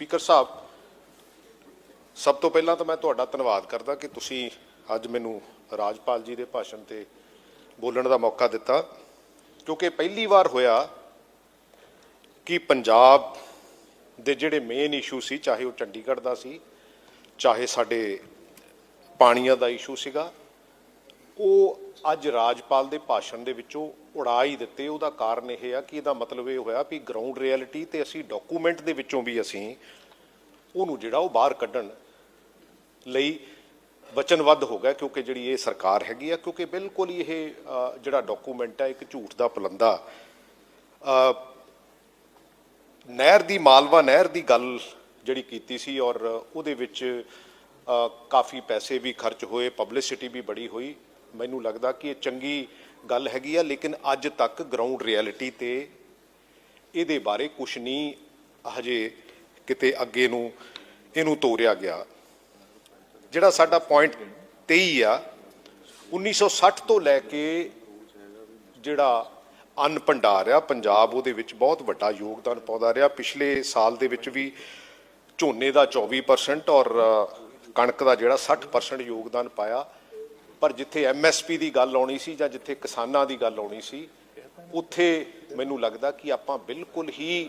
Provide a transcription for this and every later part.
Speaker ਸਾਹਿਬ, ਸਭ ਤੋਂ ਪਹਿਲਾਂ ਤਾਂ ਮੈਂ ਤੁਹਾਡਾ ਧੰਨਵਾਦ ਕਰਦਾ ਕਿ ਤੁਸੀਂ ਅੱਜ ਮੈਨੂੰ ਰਾਜਪਾਲ ਜੀ ਦੇ ਭਾਸ਼ਣ ਤੇ ਬੋਲਣ ਦਾ ਮੌਕਾ ਦਿੱਤਾ, ਕਿਉਂਕਿ ਪਹਿਲੀ ਵਾਰ ਹੋਇਆ ਕਿ ਪੰਜਾਬ ਦੇ ਜਿਹੜੇ ਮੇਨ ਇਸ਼ੂ ਸੀ, ਚਾਹੇ ਉਹ ਚੰਡੀਗੜ੍ਹ ਦਾ ਸੀ, ਚਾਹੇ ਸਾਡੇ ਪਾਣੀਆਂ ਦਾ ਇਸ਼ੂ ਸੀਗਾ ਉਹ ਅੱਜ ਰਾਜਪਾਲ ਦੇ ਭਾਸ਼ਣ ਦੇ ਵਿੱਚੋਂ ਉਡਾ ਹੀ ਦਿੱਤੇ। ਉਹਦਾ ਕਾਰਨ ਇਹ ਆ ਕਿ ਇਹਦਾ ਮਤਲਬ ਇਹ ਹੋਇਆ ਵੀ ਗਰਾਊਂਡ ਰਿਐਲਿਟੀ ਤੇ ਅਸੀਂ ਡਾਕੂਮੈਂਟ ਦੇ ਵਿੱਚੋਂ ਵੀ ਅਸੀਂ ਉਹਨੂੰ ਜਿਹੜਾ ਉਹ ਬਾਹਰ ਕੱਢਣ ਲਈ ਵਚਨਬੱਧ ਹੋ ਗਿਆ, ਕਿਉਂਕਿ ਜਿਹੜੀ ਇਹ ਸਰਕਾਰ ਹੈਗੀ ਆ, ਕਿਉਂਕਿ ਬਿਲਕੁਲ ਹੀ ਇਹ ਜਿਹੜਾ ਡਾਕੂਮੈਂਟ ਹੈ ਇੱਕ ਝੂਠ ਦਾ ਪਲੰਦਾ। ਨਹਿਰ ਦੀ ਮਾਲਵਾ, ਨਹਿਰ ਦੀ ਗੱਲ ਜਿਹੜੀ ਕੀਤੀ ਸੀ ਔਰ ਉਹਦੇ ਵਿੱਚ ਕਾਫੀ ਪੈਸੇ ਵੀ ਖਰਚ ਹੋਏ ਪਬਲਿਸਿਟੀ ਵੀ ਬੜੀ ਹੋਈ। ਮੈਨੂੰ ਲੱਗਦਾ ਕਿ ਇਹ ਚੰਗੀ ਗੱਲ ਹੈਗੀ ਆ, ਲੇਕਿਨ ਅੱਜ ਤੱਕ ਗਰਾਊਂਡ ਰਿਐਲਿਟੀ ਤੇ ਇਹਦੇ ਬਾਰੇ ਕੁਝ ਨਹੀਂ ਹਜੇ ਕਿਤੇ ਅੱਗੇ ਨੂੰ ਇਹਨੂੰ ਤੋਰਿਆ ਗਿਆ। ਜਿਹੜਾ ਸਾਡਾ ਪੁਆਇੰਟ 23 ਆ 1960 ਤੋਂ ਲੈ ਕੇ ਜਿਹੜਾ ਅੰਨ ਭੰਡਾਰ ਆ, ਪੰਜਾਬ ਉਹਦੇ ਵਿੱਚ ਬਹੁਤ ਵੱਡਾ ਯੋਗਦਾਨ ਪਾਉਂਦਾ ਰਿਹਾ। ਪਿਛਲੇ ਸਾਲ ਦੇ ਵਿੱਚ ਵੀ ਝੋਨੇ ਦਾ 24% ਔਰ ਕਣਕ ਦਾ ਜਿਹੜਾ 60% ਯੋਗਦਾਨ ਪਾਇਆ। ਪਰ ਜਿੱਥੇ ਐਮਐਸਪੀ ਦੀ ਗੱਲ ਆਉਣੀ ਸੀ ਜਾਂ ਜਿੱਥੇ ਕਿਸਾਨਾਂ ਦੀ ਗੱਲ ਆਉਣੀ ਸੀ, ਉੱਥੇ ਮੈਨੂੰ ਲੱਗਦਾ ਕਿ ਆਪਾਂ ਬਿਲਕੁਲ ਹੀ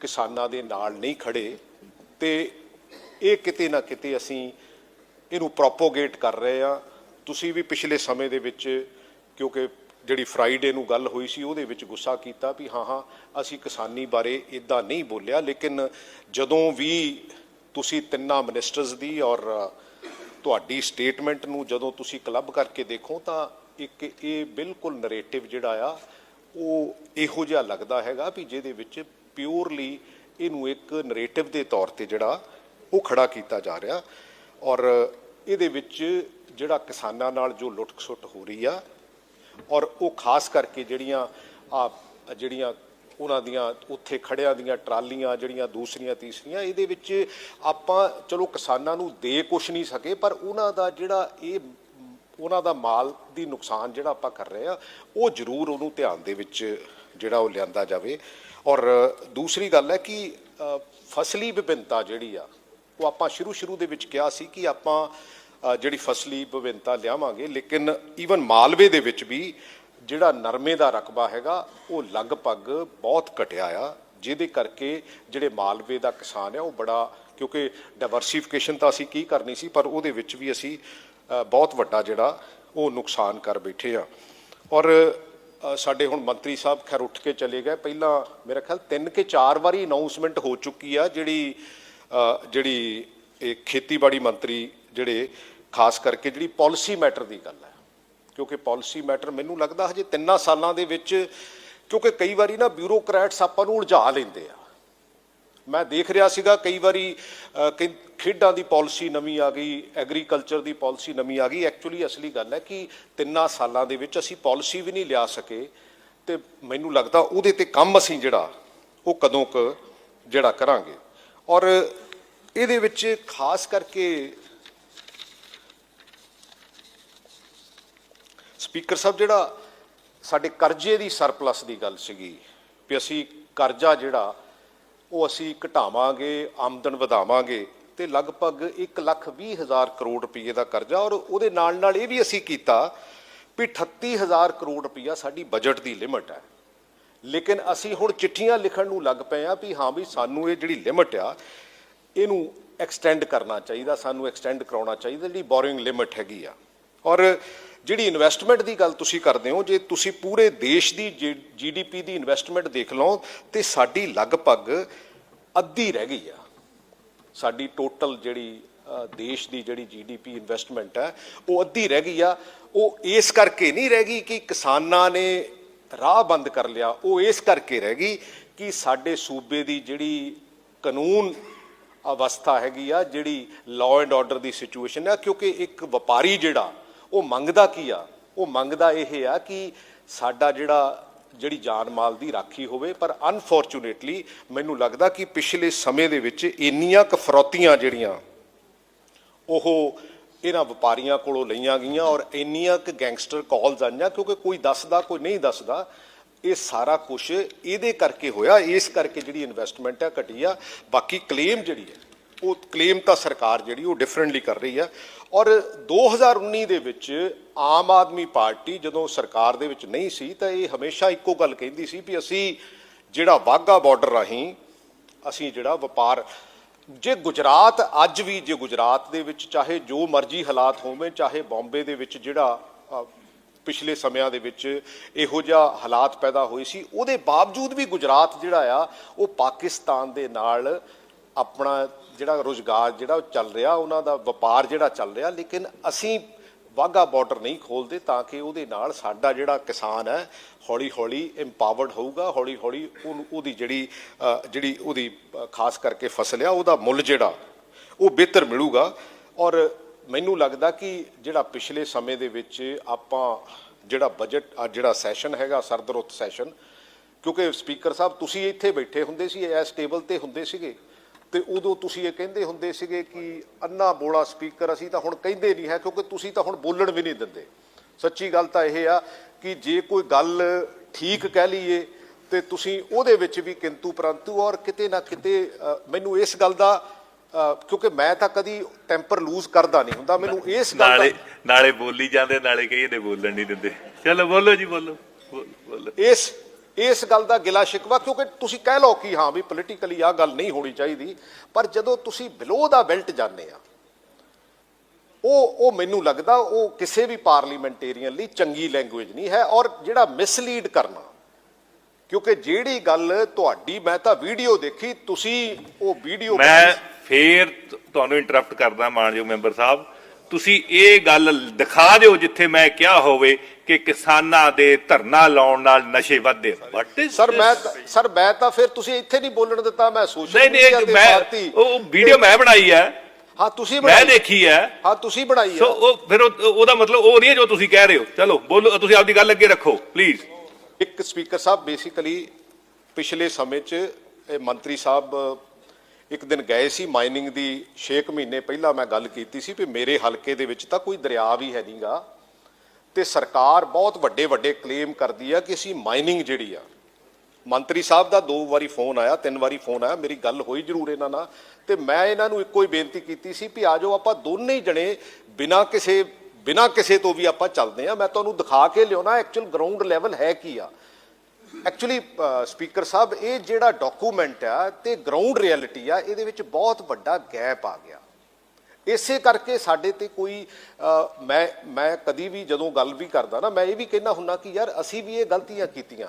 ਕਿਸਾਨਾਂ ਦੇ ਨਾਲ ਨਹੀਂ ਖੜੇ ਤੇ ਇਹ ਕਿਤੇ ਨਾ ਕਿਤੇ ਅਸੀਂ ਇਹਨੂੰ ਪ੍ਰੋਪੋਗੇਟ ਕਰ ਰਹੇ ਆ ਤੁਸੀਂ ਵੀ ਪਿਛਲੇ ਸਮੇਂ ਦੇ ਵਿੱਚ, ਕਿਉਂਕਿ ਜਿਹੜੀ ਫਰਾਈਡੇ ਨੂੰ ਗੱਲ ਹੋਈ ਸੀ, ਉਹਦੇ ਵਿੱਚ ਗੁੱਸਾ ਕੀਤਾ ਵੀ ਹਾਂ ਹਾਂ, ਅਸੀਂ ਕਿਸਾਨੀ ਬਾਰੇ ਇਦਾਂ ਨਹੀਂ ਬੋਲਿਆ, ਲੇਕਿਨ ਜਦੋਂ ਵੀ ਤੁਸੀਂ ਤਿੰਨਾਂ ਮਿਨਿਸਟਰਸ ਦੀ ਔਰ ਤੁਹਾਡੀ ਸਟੇਟਮੈਂਟ ਨੂੰ ਜਦੋਂ ਤੁਸੀਂ ਕਲੱਬ ਕਰਕੇ ਦੇਖੋ ਤਾਂ ਇੱਕ ਇਹ ਬਿਲਕੁਲ ਨਰੇਟਿਵ ਜਿਹੜਾ ਆ, ਉਹ ਇਹੋ ਜਿਹਾ ਲੱਗਦਾ ਹੈਗਾ ਵੀ ਜਿਹਦੇ ਵਿੱਚ ਪਿਓਰਲੀ ਇਹਨੂੰ ਇੱਕ ਨਰੇਟਿਵ ਦੇ ਤੌਰ ਤੇ ਜਿਹੜਾ, ਉਹ ਖੜਾ ਕੀਤਾ ਜਾ ਰਿਹਾ। ਔਰ ਇਹਦੇ ਵਿੱਚ ਜਿਹੜਾ ਕਿਸਾਨਾਂ ਨਾਲ ਜੋ ਲੁੱਟ-ਖਸੁੱਟ ਹੋ ਰਹੀ ਆ, ਔਰ ਉਹ ਖਾਸ ਕਰਕੇ ਜਿਹੜੀਆਂ ਆ ਜਿਹੜੀਆਂ ਉਹਨਾਂ ਦੀਆਂ ਉੱਥੇ ਖੜਿਆਂ ਦੀਆਂ ਟਰਾਲੀਆਂ, ਜਿਹੜੀਆਂ ਦੂਸਰੀਆਂ, ਤੀਸਰੀਆਂ, ਇਹਦੇ ਵਿੱਚ ਆਪਾਂ ਚਲੋ ਕਿਸਾਨਾਂ ਨੂੰ ਦੇ ਕੁਛ ਨਹੀਂ ਸਕੇ, ਪਰ ਉਹਨਾਂ ਦਾ ਜਿਹੜਾ ਇਹ ਉਹਨਾਂ ਦਾ ਮਾਲ ਦੀ ਨੁਕਸਾਨ ਜਿਹੜਾ ਆਪਾਂ ਕਰ ਰਹੇ ਆ ਉਹ ਜ਼ਰੂਰ ਉਹਨੂੰ ਧਿਆਨ ਦੇ ਵਿੱਚ ਜਿਹੜਾ ਉਹ ਲਿਆਂਦਾ ਜਾਵੇ। ਔਰ ਦੂਸਰੀ ਗੱਲ ਹੈ ਕਿ ਫਸਲੀ ਵਿਭਿੰਨਤਾ ਜਿਹੜੀ ਆ, ਉਹ ਆਪਾਂ ਸ਼ੁਰੂ ਸ਼ੁਰੂ ਦੇ ਵਿੱਚ ਕਿਹਾ ਸੀ ਕਿ ਆਪਾਂ ਜਿਹੜੀ ਫਸਲੀ ਵਿਭਿੰਨਤਾ ਲਿਆਵਾਂਗੇ, ਲੇਕਿਨ ਈਵਨ ਮਾਲਵੇ ਦੇ ਵਿੱਚ ਵੀ ਜਿਹੜਾ ਨਰਮੇ ਦਾ ਰਕਬਾ ਹੈਗਾ, ਉਹ ਲਗਭਗ ਬਹੁਤ ਘਟਿਆ ਆ। ਜਿਹਦੇ ਕਰਕੇ ਜਿਹੜੇ ਮਾਲਵੇ ਦਾ ਕਿਸਾਨ ਆ, ਉਹ ਬੜਾ, ਕਿਉਂਕਿ ਡਾਈਵਰਸਿਫਿਕੇਸ਼ਨ ਤਾਂ ਅਸੀਂ ਕੀ ਕਰਨੀ ਸੀ, ਪਰ ਉਹਦੇ ਵਿੱਚ ਵੀ ਅਸੀਂ ਬਹੁਤ ਵੱਡਾ ਜਿਹੜਾ, ਉਹ ਨੁਕਸਾਨ ਕਰ ਬੈਠੇ ਆ। ਔਰ ਸਾਡੇ ਹੁਣ ਮੰਤਰੀ ਸਾਹਿਬ ਖੈਰ ਉੱਠ ਕੇ ਚਲੇ ਗਏ। ਪਹਿਲਾਂ ਮੇਰਾ ਖਿਆਲ ਤਿੰਨ ਕੇ ਚਾਰ ਵਾਰੀ ਅਨਾਉਂਸਮੈਂਟ ਹੋ ਚੁੱਕੀ ਆ, ਜਿਹੜੀ ਜਿਹੜੀ ਇਹ ਖੇਤੀਬਾੜੀ ਮੰਤਰੀ ਜਿਹੜੇ, ਖਾਸ ਕਰਕੇ ਜਿਹੜੀ ਪਾਲਿਸੀ ਮੈਟਰ ਦੀ ਗੱਲ ਹੈ ਕਿਉਂਕਿ ਪਾਲਿਸੀ ਮੈਟਰ ਮੈਨੂੰ ਲੱਗਦਾ ਹਜੇ ਤਿੰਨਾਂ ਸਾਲਾਂ ਦੇ ਵਿੱਚ ਕਿਉਂਕਿ ਕਈ ਵਾਰੀ ਨਾ ਬਿਊਰੋਕਰੈਟਸ ਆਪਾਂ ਨੂੰ ਉਲਝਾ ਲੈਂਦੇ ਆ। ਮੈਂ ਦੇਖ ਰਿਹਾ ਸੀਗਾ ਕਈ ਵਾਰੀ ਕਈ ਖੇਡਾਂ ਦੀ ਪਾਲਿਸੀ ਨਵੀਂ ਆ ਗਈ ਐਗਰੀਕਲਚਰ ਦੀ ਪਾਲਿਸੀ ਨਵੀਂ ਆ ਗਈ। ਐਕਚੁਅਲੀ ਅਸਲੀ ਗੱਲ ਹੈ ਕਿ ਤਿੰਨਾਂ ਸਾਲਾਂ ਦੇ ਵਿੱਚ ਅਸੀਂ ਪਾਲਿਸੀ ਵੀ ਨਹੀਂ ਲਿਆ ਸਕੇ ਤੇ ਮੈਨੂੰ ਲੱਗਦਾ ਉਹਦੇ ਤੇ ਕੰਮ ਅਸੀਂ ਜਿਹੜਾ, ਉਹ ਕਦੋਂ ਕ ਜਿਹੜਾ ਕਰਾਂਗੇ। ਔਰ ਇਹਦੇ ਵਿੱਚ ਖਾਸ ਕਰਕੇ ਸਪੀਕਰ ਸਾਹਿਬ, ਜਿਹੜਾ ਸਾਡੇ ਕਰਜ਼ੇ ਦੀ ਸਰਪਲਸ ਦੀ ਗੱਲ ਸੀਗੀ ਵੀ ਅਸੀਂ ਕਰਜ਼ਾ ਜਿਹੜਾ, ਉਹ ਅਸੀਂ ਘਟਾਵਾਂਗੇ, ਆਮਦਨ ਵਧਾਵਾਂਗੇ ਤੇ ਲਗਭਗ 1 ਲੱਖ 20 ਹਜ਼ਾਰ ਕਰੋੜ ਰੁਪਏ ਦਾ ਕਰਜ਼ਾ ਔਰ ਉਹਦੇ ਨਾਲ ਨਾਲ ਇਹ ਵੀ ਅਸੀਂ ਕੀਤਾ ਵੀ 38 ਹਜ਼ਾਰ ਕਰੋੜ ਰੁਪਈਆ ਸਾਡੀ ਬਜਟ ਦੀ ਲਿਮਟ ਹੈ। ਲੇਕਿਨ ਅਸੀਂ ਹੁਣ ਚਿੱਠੀਆਂ ਲਿਖਣ ਨੂੰ ਲੱਗ ਪਏ ਆ ਵੀ ਹਾਂ ਵੀ ਸਾਨੂੰ ਇਹ ਜਿਹੜੀ ਲਿਮਟ ਆ, ਇਹਨੂੰ ਐਕਸਟੈਂਡ ਕਰਨਾ ਚਾਹੀਦਾ, ਸਾਨੂੰ ਐਕਸਟੈਂਡ ਕਰਾਉਣਾ ਚਾਹੀਦਾ, ਜਿਹੜੀ ਬੋਰਿੰਗ ਲਿਮਟ ਹੈਗੀ ਆ। ਔਰ ਜਿਹੜੀ ਇਨਵੈਸਟਮੈਂਟ ਦੀ ਗੱਲ ਤੁਸੀਂ ਕਰਦੇ ਹੋ, ਜੇ ਤੁਸੀਂ ਪੂਰੇ ਦੇਸ਼ ਦੀ ਜੀਡੀਪੀ ਦੀ ਇਨਵੈਸਟਮੈਂਟ ਦੇਖ ਲਓ, ਤੇ ਸਾਡੀ ਲਗਭਗ ਅੱਧੀ ਰਹਿ ਗਈ ਆ। ਸਾਡੀ ਟੋਟਲ ਜਿਹੜੀ ਦੇਸ਼ ਦੀ ਜਿਹੜੀ ਜੀਡੀਪੀ ਇਨਵੈਸਟਮੈਂਟ ਹੈ, ਉਹ ਅੱਧੀ ਰਹਿ ਗਈ ਆ। ਉਹ ਇਸ ਕਰਕੇ ਨਹੀਂ ਰਹਿ ਗਈ ਕਿ ਕਿਸਾਨਾਂ ਨੇ ਰਾਹ ਬੰਦ ਕਰ ਲਿਆ। ਉਹ ਇਸ ਕਰਕੇ ਰਹਿ ਗਈ ਕਿ ਸਾਡੇ ਸੂਬੇ ਦੀ ਜਿਹੜੀ ਕਾਨੂੰਨ ਅਵਸਥਾ ਹੈਗੀ ਆ, ਜਿਹੜੀ ਲਾਅ ਐਂਡ ਆਰਡਰ ਦੀ ਸਿਚੁਏਸ਼ਨ ਹੈ ਕਿਉਂਕਿ ਇੱਕ ਵਪਾਰੀ ਜਿਹੜਾ ਉਹ ਮੰਗਦਾ ਕੀ ਆ? ਉਹ ਮੰਗਦਾ ਇਹ ਆ ਕਿ ਸਾਡਾ ਜਿਹੜਾ, ਜਿਹੜੀ ਜਾਨ ਮਾਲ ਦੀ ਰਾਖੀ ਹੋਵੇ, ਪਰ ਅਨਫੋਰਚੂਨੇਟਲੀ ਮੈਨੂੰ ਲੱਗਦਾ ਕਿ ਪਿਛਲੇ ਸਮੇਂ ਦੇ ਵਿੱਚ ਇੰਨੀਆਂ ਕੁ ਫਰੌਤੀਆਂ ਜਿਹੜੀਆਂ, ਉਹ ਇਹਨਾਂ ਵਪਾਰੀਆਂ ਕੋਲੋਂ ਲਈਆਂ ਗਈਆਂ ਔਰ ਇੰਨੀਆਂ ਕੁ ਗੈਂਗਸਟਰ ਕਾਲਸ ਆਈਆਂ, ਕਿਉਂਕਿ ਕੋਈ ਦੱਸਦਾ, ਕੋਈ ਨਹੀਂ ਦੱਸਦਾ, ਇਹ ਸਾਰਾ ਕੁਝ ਇਹਦੇ ਕਰਕੇ ਹੋਇਆ, ਇਸ ਕਰਕੇ ਜਿਹੜੀ ਇਨਵੈਸਟਮੈਂਟ ਹੈ ਘਟੀ ਆ। ਬਾਕੀ ਕਲੇਮ ਜਿਹੜੀ ਹੈ ਉਹ ਕਲੇਮ ਤਾਂ ਸਰਕਾਰ ਜਿਹੜੀ ਉਹ ਡਿਫਰੈਂਟਲੀ ਕਰ ਰਹੀ ਆ। ਔਰ 2019 ਦੇ ਵਿੱਚ ਆਮ ਆਦਮੀ ਪਾਰਟੀ ਜਦੋਂ ਸਰਕਾਰ ਦੇ ਵਿੱਚ ਨਹੀਂ ਸੀ, ਤਾਂ ਇਹ ਹਮੇਸ਼ਾ ਇੱਕੋ ਗੱਲ ਕਹਿੰਦੀ ਸੀ ਵੀ ਅਸੀਂ ਜਿਹੜਾ ਵਾਹਗਾ ਬਾਰਡਰ ਰਾਹੀਂ ਅਸੀਂ ਜਿਹੜਾ ਵਪਾਰ, ਜੇ ਗੁਜਰਾਤ ਅੱਜ ਵੀ, ਜੇ ਗੁਜਰਾਤ ਦੇ ਵਿੱਚ ਚਾਹੇ ਜੋ ਮਰਜ਼ੀ ਹਾਲਾਤ ਹੋਵੇ, ਚਾਹੇ ਬੰਬੇ ਦੇ ਵਿੱਚ ਜਿਹੜਾ ਪਿਛਲੇ ਸਮਿਆਂ ਦੇ ਵਿੱਚ ਇਹੋ ਜਿਹਾ ਹਾਲਾਤ ਪੈਦਾ ਹੋਏ ਸੀ, ਉਹਦੇ ਬਾਵਜੂਦ ਵੀ ਗੁਜਰਾਤ ਜਿਹੜਾ ਆ, ਉਹ ਪਾਕਿਸਤਾਨ ਦੇ ਨਾਲ ਆਪਣਾ ਜਿਹੜਾ ਰੋਜ਼ਗਾਰ ਜਿਹੜਾ ਉਹ ਚੱਲ ਰਿਹਾ, ਉਹਨਾਂ ਦਾ ਵਪਾਰ ਜਿਹੜਾ ਚੱਲ ਰਿਹਾ, ਲੇਕਿਨ ਅਸੀਂ ਵਾਹਗਾ ਬਾਰਡਰ ਨਹੀਂ ਖੋਲਦੇ ਤਾਂ ਕਿ ਉਹਦੇ ਨਾਲ ਸਾਡਾ ਜਿਹੜਾ ਕਿਸਾਨ ਹੈ ਹੌਲੀ ਹੌਲੀ ਇੰਪਾਵਰਡ ਹੋਊਗਾ ਹੌਲੀ ਹੌਲੀ ਉਹਨੂੰ, ਉਹਦੀ ਜਿਹੜੀ ਜਿਹੜੀ ਉਹਦੀ ਖਾਸ ਕਰਕੇ ਫਸਲ ਆ, ਉਹਦਾ ਮੁੱਲ ਜਿਹੜਾ, ਉਹ ਬਿਹਤਰ ਮਿਲੂਗਾ। ਔਰ ਮੈਨੂੰ ਲੱਗਦਾ ਕਿ ਜਿਹੜਾ ਪਿਛਲੇ ਸਮੇਂ ਦੇ ਵਿੱਚ ਆਪਾਂ ਜਿਹੜਾ ਬਜਟ ਆ ਜਿਹੜਾ ਸੈਸ਼ਨ ਹੈਗਾ, ਸਰਦਰੁੱਤ ਸੈਸ਼ਨ ਕਿਉਂਕਿ ਸਪੀਕਰ ਸਾਹਿਬ, ਤੁਸੀਂ ਇੱਥੇ ਬੈਠੇ ਹੁੰਦੇ ਸੀ ਇਸ ਟੇਬਲ ਤੇ ਹੁੰਦੇ ਸੀਗੇ। ਤੇ ਉਦੋਂ ਤੁਸੀਂ ਇਹ ਕਹਿੰਦੇ ਹੁੰਦੇ ਸੀਗੇ ਕਿ ਅੰਨਾ ਬੋਲਾ ਸਪੀਕਰ ਅਸੀਂ ਤਾਂ ਹੁਣ ਕਹਿੰਦੇ ਨਹੀਂ ਹੈ ਕਿਉਂਕਿ ਤੁਸੀਂ ਤਾਂ ਹੁਣ ਬੋਲਣ ਵੀ ਨਹੀਂ ਦਿੰਦੇ। ਸੱਚੀ ਗੱਲ ਤਾਂ ਇਹ ਆ ਕਿ ਜੇ ਕੋਈ ਗੱਲ ਠੀਕ ਕਹਿ ਲਈਏ ਤੇ ਤੁਸੀਂ ਉਹਦੇ ਵਿੱਚ ਵੀ ਕਿੰਤੂ ਪਰੰਤੂ ਔਰ ਕਿਤੇ ਨਾ ਕਿਤੇ ਮੈਨੂੰ ਇਸ ਗੱਲ ਦਾ ਕਿਉਂਕਿ ਮੈਂ ਤਾਂ ਕਦੀ ਟੈਂਪਰ ਲੂਜ਼ ਕਰਦਾ ਨਹੀਂ ਹੁੰਦਾ ਮੈਨੂੰ ਇਸ ਗੱਲ ਨਾਲੇ ਨਾਲੇ ਬੋਲੀ ਜਾਂਦੇ ਨਾਲੇ ਕਹੀ ਇਹਨੇ ਬੋਲਣ ਨਹੀਂ ਦਿੰਦੇ। ਚਲੋ ਬੋਲੋ ਜੀ ਬੋਲੋ। ਇਸ ਇਸ ਗੱਲ ਦਾ ਗਿਲਾ ਸ਼ਿਕਵਾ ਕਿਉਂਕਿ ਤੁਸੀਂ ਕਹਿ ਲਓ ਕਿ ਹਾਂ ਵੀ ਪੋਲੀਟੀਕਲੀ ਆ ਗੱਲ ਨਹੀਂ ਹੋਣੀ ਚਾਹੀਦੀ ਪਰ ਜਦੋਂ ਤੁਸੀਂ ਬਿਲੋ ਦਾ ਬੈਲਟ ਜਾਂਦੇ ਆ ਉਹ ਉਹ ਮੈਨੂੰ ਲੱਗਦਾ ਉਹ ਕਿਸੇ ਵੀ ਪਾਰਲੀਮੈਂਟੇਰੀਅਨ ਲਈ ਚੰਗੀ ਲੈਂਗੁਏਜ ਨਹੀਂ ਹੈ ਔਰ ਜਿਹੜਾ ਮਿਸਲੀਡ ਕਰਨਾ ਕਿਉਂਕਿ ਜਿਹੜੀ ਗੱਲ ਤੁਹਾਡੀ ਮੈਂ ਤਾਂ ਵੀਡੀਓ ਦੇਖੀ ਤੁਸੀਂ ਉਹ ਵੀਡੀਓ ਮੈਂ ਫੇਰ ਤੁਹਾਨੂੰ ਇੰਟਰਰਪਟ ਕਰਦਾ ਮਾਨਯੋਗ ਮੈਂਬਰ ਸਾਹਿਬ ਤੁਸੀਂ ਇਹ ਗੱਲ ਦਿਖਾ ਦਿਓ ਜਿੱਥੇ ਮੈਂ ਕਿਹਾ ਹੋਵੇ ਕਿ ਕਿਸਾਨਾਂ ਦੇ ਧਰਨਾ ਲਾਉਣ ਨਾਲ ਨਸ਼ੇ ਵੱਧਦੇ ਸਰ ਮੈਂ ਸਰ ਮੈਂ ਤਾਂ ਫਿਰ ਤੁਸੀਂ ਇੱਥੇ ਨਹੀਂ ਬੋਲਣ ਦਿੱਤਾ ਮੈਂ ਸੋਸ਼ਲ ਨਹੀਂ ਮੀਡੀਆ ਨਹੀਂ ਤੇ ਉਹ ਵੀਡੀਓ ਮੈਂ ਬਣਾਈ ਹੈ। ਹਾਂ ਤੁਸੀਂ ਮੈਂ ਦੇਖੀ ਹੈ। ਹਾਂ ਤੁਸੀਂ ਬਣਾਈ ਸੋ ਹੈ ਉਹ ਫਿਰ ਉਹ- ਉਹਦਾ ਮਤਲਬ ਉਹ ਨਹੀਂ ਹੈ ਜੋ ਤੁਸੀਂ ਕਹਿ ਰਹੇ ਹੋ। ਚਲੋ ਬੋਲੋ ਤੁਸੀਂ ਆਪਦੀ ਗੱਲ ਅੱਗੇ ਰੱਖੋ ਪਲੀਜ਼ ਇੱਕ ਸਪੀਕਰ ਸਾਹਿਬ ਬੇਸਿਕਲੀ ਪਿਛਲੇ ਸਮੇਂ 'ਚ ਇਹ ਮੰਤਰੀ ਸਾਹਿਬ ਇੱਕ ਦਿਨ ਗਏ ਸੀ ਮਾਈਨਿੰਗ ਦੀ 6 ਮਹੀਨੇ ਪਹਿਲਾਂ ਮੈਂ ਗੱਲ ਕੀਤੀ ਸੀ ਵੀ ਮੇਰੇ ਹਲਕੇ ਦੇ ਵਿੱਚ ਤਾਂ ਕੋਈ ਦਰਿਆ ਵੀ ਹੈ ਨਹੀਂਗਾ ਤੇ ਸਰਕਾਰ ਬਹੁਤ ਵੱਡੇ ਵੱਡੇ ਕਲੇਮ ਕਰਦੀ ਆ ਕਿ ਅਸੀਂ ਮਾਈਨਿੰਗ ਜਿਹੜੀ ਆ, ਮੰਤਰੀ ਸਾਹਿਬ ਦਾ ਦੋ ਵਾਰੀ ਫੋਨ ਆਇਆ, ਤਿੰਨ ਵਾਰੀ ਫੋਨ ਆਇਆ, ਮੇਰੀ ਗੱਲ ਹੋਈ ਜ਼ਰੂਰ ਇਹਨਾਂ ਨਾਲ। ਤੇ ਮੈਂ ਇਹਨਾਂ ਨੂੰ ਇੱਕੋ ਹੀ ਬੇਨਤੀ ਕੀਤੀ ਸੀ ਵੀ ਆਜੋ ਆਪਾਂ ਦੋਨੇ ਹੀ ਜਣੇ ਬਿਨਾਂ ਕਿਸੇ ਬਿਨਾਂ ਕਿਸੇ ਤੋਂ ਵੀ ਆਪਾਂ ਚੱਲਦੇ ਆ। ਮੈਂ ਤੁਹਾਨੂੰ ਦਿਖਾ ਕੇ ਲਿਆਉਣਾ ਐਕਚੁਅਲ ਗਰਾਊਂਡ ਲੈਵਲ ਹੈ ਕੀ ਆ। ਐਕਚੁਅਲੀ ਸਪੀਕਰ uh, ਸਾਹਿਬ, ਇਹ ਜਿਹੜਾ ਡਾਕੂਮੈਂਟ ਆ ਤੇ ਗਰਾਊਂਡ ਰਿਐਲਿਟੀ ਆ, ਇਹਦੇ ਵਿੱਚ ਬਹੁਤ ਵੱਡਾ ਗੈਪ ਆ ਗਿਆ। ਇਸੇ ਕਰਕੇ ਸਾਡੇ ਤੇ ਕੋਈ ਮੈਂ ਮੈਂ ਕਦੀ ਵੀ ਜਦੋਂ ਗੱਲ ਵੀ ਕਰਦਾ ਨਾ, ਮੈਂ ਇਹ ਵੀ ਕਹਿੰਦਾ ਹੁੰਨਾ ਕਿ ਯਾਰ ਅਸੀਂ ਵੀ ਇਹ ਗਲਤੀਆਂ ਕੀਤੀਆਂ,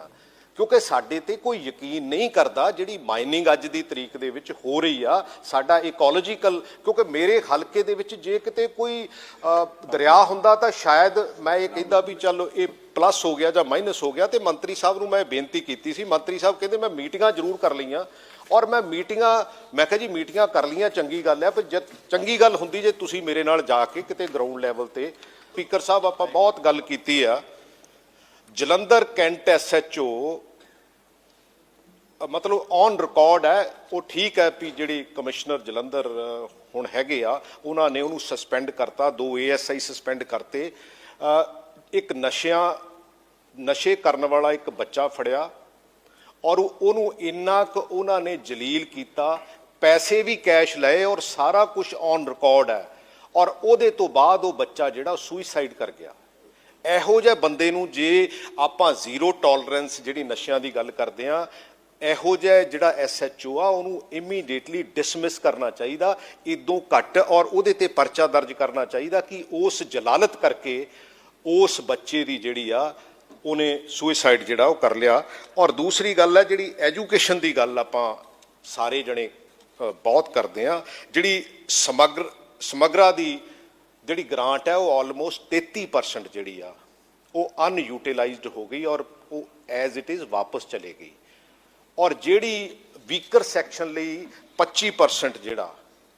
ਕਿਉਂਕਿ ਸਾਡੇ ਤੇ ਕੋਈ ਯਕੀਨ ਨਹੀਂ ਕਰਦਾ ਜਿਹੜੀ ਮਾਈਨਿੰਗ ਅੱਜ ਦੀ ਤਰੀਕ ਦੇ ਵਿੱਚ ਹੋ ਰਹੀ ਆ, ਸਾਡਾ ਇਕੋਲੋਜੀਕਲ ਕਿਉਂਕਿ ਮੇਰੇ ਹਲਕੇ ਦੇ ਵਿੱਚ ਜੇ ਕਿਤੇ ਕੋਈ ਦਰਿਆ ਹੁੰਦਾ ਤਾਂ ਸ਼ਾਇਦ ਮੈਂ ਇਹ ਕਹਿੰਦਾ ਵੀ ਚਲੋ ਇਹ ਪਲੱਸ ਹੋ ਗਿਆ ਜਾਂ ਮਾਈਨਸ ਹੋ ਗਿਆ ਤੇ ਮੰਤਰੀ ਸਾਹਿਬ ਨੂੰ ਮੈਂ ਬੇਨਤੀ ਕੀਤੀ ਸੀ। ਮੰਤਰੀ ਸਾਹਿਬ ਕਹਿੰਦੇ, ਮੈਂ ਮੀਟਿੰਗਾਂ ਜ਼ਰੂਰ ਕਰ ਲਈਆਂ ਔਰ ਮੈਂ ਮੀਟਿੰਗਾਂ, ਮੈਂ ਕਿਹਾ ਜੀ ਮੀਟਿੰਗਾਂ ਕਰ ਲਈਆਂ, ਚੰਗੀ ਗੱਲ ਹੈ, ਪਰ ਜਦ ਚੰਗੀ ਗੱਲ ਹੁੰਦੀ ਜੇ ਤੁਸੀਂ ਮੇਰੇ ਨਾਲ ਜਾ ਕੇ ਕਿਤੇ ਗਰਾਊਂਡ ਲੈਵਲ ਤੇ ਸਪੀਕਰ ਸਾਹਿਬ ਆਪਾਂ ਬਹੁਤ ਗੱਲ ਕੀਤੀ ਆ। ਜਲੰਧਰ ਕੈਂਟ ਐਸਐਚਓ ਮਤਲਬ ਔਨ ਰਿਕਾਰਡ ਹੈ, ਉਹ ਠੀਕ ਹੈ ਵੀ ਜਿਹੜੀ ਕਮਿਸ਼ਨਰ ਜਲੰਧਰ ਹੁਣ ਹੈਗੇ ਆ, ਉਹਨਾਂ ਨੇ ਉਹਨੂੰ ਸਸਪੈਂਡ ਕਰਤਾ, ਦੋ ਏਐਸਆਈ ਸਸਪੈਂਡ ਕਰਤੇ। ਇੱਕ ਨਸ਼ਿਆਂ ਨਸ਼ੇ ਕਰਨ ਵਾਲਾ ਇੱਕ ਬੱਚਾ ਫੜਿਆ ਔਰ ਉਹਨੂੰ ਇੰਨਾ ਕੁ ਉਹਨਾਂ ਨੇ ਜਲੀਲ ਕੀਤਾ, ਪੈਸੇ ਵੀ ਕੈਸ਼ ਲਏ ਔਰ ਸਾਰਾ ਕੁਝ ਔਨ ਰਿਕਾਰਡ ਹੈ ਔਰ ਉਹਦੇ ਤੋਂ ਬਾਅਦ ਉਹ ਬੱਚਾ ਜਿਹੜਾ ਸੁਸਾਈਡ ਕਰ ਗਿਆ। ਇਹੋ ਜਿਹੇ ਬੰਦੇ ਨੂੰ ਜੇ ਆਪਾਂ ਜ਼ੀਰੋ ਟੋਲਰੈਂਸ ਜਿਹੜੀ ਨਸ਼ਿਆਂ ਦੀ ਗੱਲ ਕਰਦੇ ਆ ਇਹੋ ਜਿਹਾ ਜਿਹੜਾ ਐਸਐਚਓ ਆ, ਉਹਨੂੰ ਇਮੀਡੀਏਟਲੀ ਡਿਸਮਿਸ ਕਰਨਾ ਚਾਹੀਦਾ, ਇਦੋਂ ਘੱਟ ਔਰ ਉਹਦੇ ਤੇ ਪਰਚਾ ਦਰਜ ਕਰਨਾ ਚਾਹੀਦਾ ਕਿ ਉਸ ਜਲਾਲਤ ਕਰਕੇ ਉਸ ਬੱਚੇ ਦੀ ਜਿਹੜੀ ਆ ਉਹਨੇ ਸੁਸਾਈਡ ਜਿਹੜਾ ਉਹ ਕਰ ਲਿਆ। ਔਰ ਦੂਸਰੀ ਗੱਲ ਹੈ ਜਿਹੜੀ ਐਜੂਕੇਸ਼ਨ ਦੀ ਗੱਲ ਆਪਾਂ ਸਾਰੇ ਜਣੇ ਬਹੁਤ ਕਰਦੇ ਆ ਜਿਹੜੀ ਸਮਗਰ, ਸਮਗਰਾ ਦੀ ਜਿਹੜੀ ਗ੍ਰਾਂਟ ਹੈ ਉਹ ਆਲਮੋਸਟ 33% ਜਿਹੜੀ ਆ, ਉਹ ਅਨਯੂਟਿਲਾਈਜ਼ਡ ਹੋ ਗਈ ਔਰ ਉਹ ਐਜ਼ ਇਟ ਇਜ਼ ਵਾਪਸ ਚਲੇ ਗਈ। ਔਰ ਜਿਹੜੀ ਵੀਕਰ ਸੈਕਸ਼ਨ ਲਈ 25% ਜਿਹੜਾ,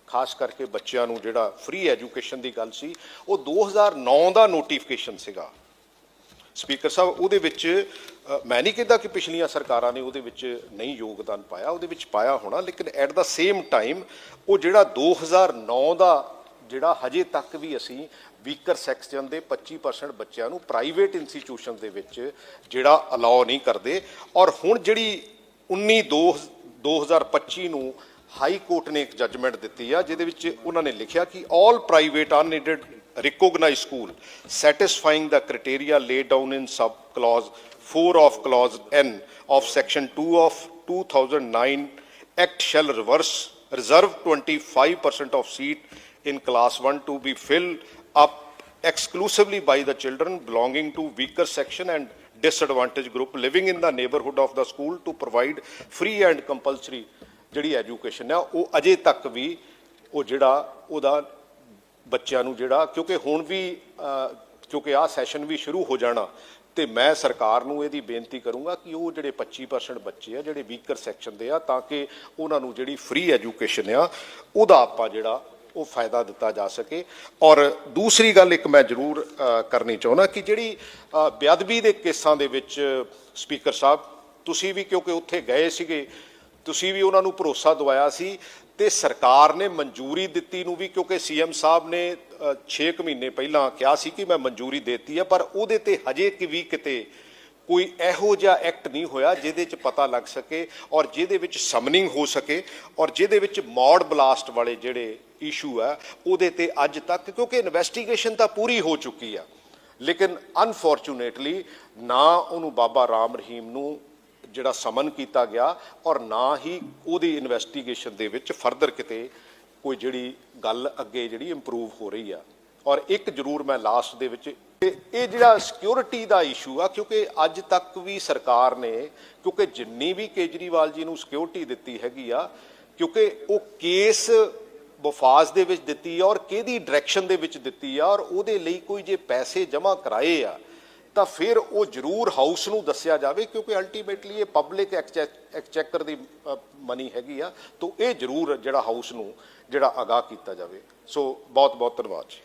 ਖਾਸ ਕਰਕੇ ਬੱਚਿਆਂ ਨੂੰ ਜਿਹੜਾ ਫ੍ਰੀ ਐਜੂਕੇਸ਼ਨ ਦੀ ਗੱਲ ਸੀ, ਉਹ 2009 ਦਾ ਨੋਟੀਫਿਕੇਸ਼ਨ ਸੀਗਾ। ਸਪੀਕਰ ਸਾਹਿਬ, ਉਹਦੇ ਵਿੱਚ ਮੈਂ ਨਹੀਂ ਕਹਿੰਦਾ ਕਿ ਪਿਛਲੀਆਂ ਸਰਕਾਰਾਂ ਨੇ ਉਹਦੇ ਵਿੱਚ ਨਹੀਂ ਯੋਗਦਾਨ ਪਾਇਆ, ਉਹਦੇ ਵਿੱਚ ਪਾਇਆ ਹੋਣਾ, ਲੇਕਿਨ ਐਟ ਦਾ ਸੇਮ ਟਾਈਮ ਉਹ ਜਿਹੜਾ 2009 ਦਾ ਜਿਹੜਾ ਹਜੇ ਤੱਕ ਵੀ ਅਸੀਂ ਵੀਕਰ ਸੈਕਸ਼ਨ ਦੇ 25% ਬੱਚਿਆਂ ਨੂੰ ਪ੍ਰਾਈਵੇਟ ਇੰਸਟੀਟਿਊਸ਼ਨ ਦੇ ਵਿੱਚ ਜਿਹੜਾ ਅਲਾਉ ਨਹੀਂ ਕਰਦੇ, ਔਰ ਹੁਣ ਜਿਹੜੀ 19 2 2025 ਨੂੰ ਹਾਈ ਕੋਰਟ ਨੇ ਇੱਕ ਜੱਜਮੈਂਟ ਦਿੱਤੀ ਆ, ਜਿਹਦੇ ਵਿੱਚ ਉਹਨਾਂ ਨੇ ਲਿਖਿਆ ਕਿ all private unaided recognized school satisfying the criteria laid down in sub clause 4 of clause n of section 2 of 2009 act shall reverse reserve 25% of seat in class 1 to be filled up exclusively by the children belonging to weaker section and disadvantaged group living in the neighborhood of the school to provide free and compulsory ਜਿਹੜੀ education ਆ ਉਹ ਅਜੇ ਤੱਕ ਵੀ ਉਹ ਜਿਹੜਾ ਉਹਦਾ ਬੱਚਿਆਂ ਨੂੰ ਜਿਹੜਾ, ਕਿਉਂਕਿ ਹੁਣ ਵੀ ਕਿਉਂਕਿ ਆਹ ਸੈਸ਼ਨ ਵੀ ਸ਼ੁਰੂ ਹੋ ਜਾਣਾ, ਤੇ ਮੈਂ ਸਰਕਾਰ ਨੂੰ ਇਹਦੀ ਬੇਨਤੀ ਕਰੂੰਗਾ ਕਿ ਉਹ ਜਿਹੜੇ 25% ਬੱਚੇ ਆ, ਜਿਹੜੇ ਵੀਕਰ ਸੈਕਸ਼ਨ ਦੇ ਆ, ਤਾਂ ਕਿ ਉਹਨਾਂ ਨੂੰ ਜਿਹੜੀ ਫ੍ਰੀ ਐਜੂਕੇਸ਼ਨ ਆ, ਉਹਦਾ ਆਪਾਂ ਜਿਹੜਾ, ਉਹ ਫਾਇਦਾ ਦਿੱਤਾ ਜਾ ਸਕੇ। ਔਰ ਦੂਸਰੀ ਗੱਲ ਇੱਕ ਮੈਂ ਜ਼ਰੂਰ ਕਰਨੀ ਚਾਹੁੰਦਾ ਕਿ ਜਿਹੜੀ ਬੇਅਦਬੀ ਦੇ ਕੇਸਾਂ ਦੇ ਵਿੱਚ ਸਪੀਕਰ ਸਾਹਿਬ, ਤੁਸੀਂ ਵੀ ਕਿਉਂਕਿ ਉੱਥੇ ਗਏ ਸੀਗੇ ਤੁਸੀਂ ਵੀ ਉਹਨਾਂ ਨੂੰ ਭਰੋਸਾ ਦਵਾਇਆ ਸੀ ਤੇ ਸਰਕਾਰ ਨੇ ਮਨਜ਼ੂਰੀ ਦਿੱਤੀ ਨੂੰ ਵੀ ਕਿਉਂਕਿ ਸੀਐਮ ਸਾਹਿਬ ਨੇ 6 ਮਹੀਨੇ ਪਹਿਲਾਂ ਕਿਹਾ ਸੀ ਕਿ ਮੈਂ ਮਨਜ਼ੂਰੀ ਦਿੱਤੀ ਹੈ ਪਰ ਉਹਦੇ ਤੇ ਹਜੇ ਕਿ ਵੀ ਕਿਤੇ ਕੋਈ ਇਹੋ ਜਿਹਾ ਐਕਟ ਨਹੀਂ ਹੋਇਆ ਜਿਹਦੇ ਚ ਪਤਾ ਲੱਗ ਸਕੇ ਔਰ ਜਿਹਦੇ ਵਿੱਚ ਸਮਨਿੰਗ ਹੋ ਸਕੇ ਔਰ ਜਿਹਦੇ ਵਿੱਚ ਮੌਡ ਬਲਾਸਟ ਵਾਲੇ ਜਿਹੜੇ ਇਸ਼ੂ ਆ, ਉਹਦੇ ਤੇ ਅੱਜ ਤੱਕ ਕਿਉਂਕਿ ਇਨਵੈਸਟੀਗੇਸ਼ਨ ਤਾਂ ਪੂਰੀ ਹੋ ਚੁੱਕੀ ਆ। ਲੇਕਿਨ ਅਨਫੋਰਚੂਨੇਟਲੀ ਨਾ ਉਹਨੂੰ ਬਾਬਾ ਰਾਮ ਰਹੀਮ ਨੂੰ ਜਿਹੜਾ ਸਮਨ ਕੀਤਾ ਗਿਆ ਔਰ ਨਾ ਹੀ ਉਹਦੀ ਇਨਵੈਸਟੀਗੇਸ਼ਨ ਦੇ ਵਿੱਚ ਫਰਦਰ ਕਿਤੇ ਕੋਈ ਜਿਹੜੀ ਗੱਲ ਅੱਗੇ ਜਿਹੜੀ ਇੰਪਰੂਵ ਹੋ ਰਹੀ ਆ। ਔਰ ਇੱਕ ਜ਼ਰੂਰ ਮੈਂ ਲਾਸਟ ਦੇ ਵਿੱਚ ਇਹ ਇਹ ਜਿਹੜਾ ਸਿਕਿਉਰਿਟੀ ਦਾ ਇਸ਼ੂ ਆ, ਕਿਉਂਕਿ ਅੱਜ ਤੱਕ ਵੀ ਸਰਕਾਰ ਨੇ, ਕਿਉਂਕਿ ਜਿੰਨੀ ਵੀ ਕੇਜਰੀਵਾਲ ਜੀ ਨੂੰ ਸਿਕਿਉਰਿਟੀ ਦਿੱਤੀ ਹੈਗੀ ਆ, ਕਿਉਂਕਿ ਉਹ ਕੇਸ ਵਫਾਜ਼ ਦੇ ਵਿੱਚ ਦਿੱਤੀ ਆ ਔਰ ਕਿਹਦੀ ਡਾਇਰੈਕਸ਼ਨ ਦੇ ਵਿੱਚ ਦਿੱਤੀ ਆ, ਔਰ ਉਹਦੇ ਲਈ ਕੋਈ ਜੇ ਪੈਸੇ ਜਮ੍ਹਾਂ ਕਰਾਏ ਆ ਤਾਂ ਫਿਰ ਉਹ ਜ਼ਰੂਰ ਹਾਊਸ ਨੂੰ ਦੱਸਿਆ ਜਾਵੇ ਕਿਉਂਕਿ ਅਲਟੀਮੇਟਲੀ ਇਹ ਪਬਲਿਕ ਐਕਚੈਕਰ ਦੀ ਮਨੀ ਹੈਗੀ ਆ, ਤਾਂ ਇਹ ਜ਼ਰੂਰ ਜਿਹੜਾ ਹਾਊਸ ਨੂੰ, ਜਿਹੜਾ ਅਗਾਹ ਕੀਤਾ ਜਾਵੇ। ਸੋ ਬਹੁਤ ਬਹੁਤ ਧੰਨਵਾਦ ਜੀ।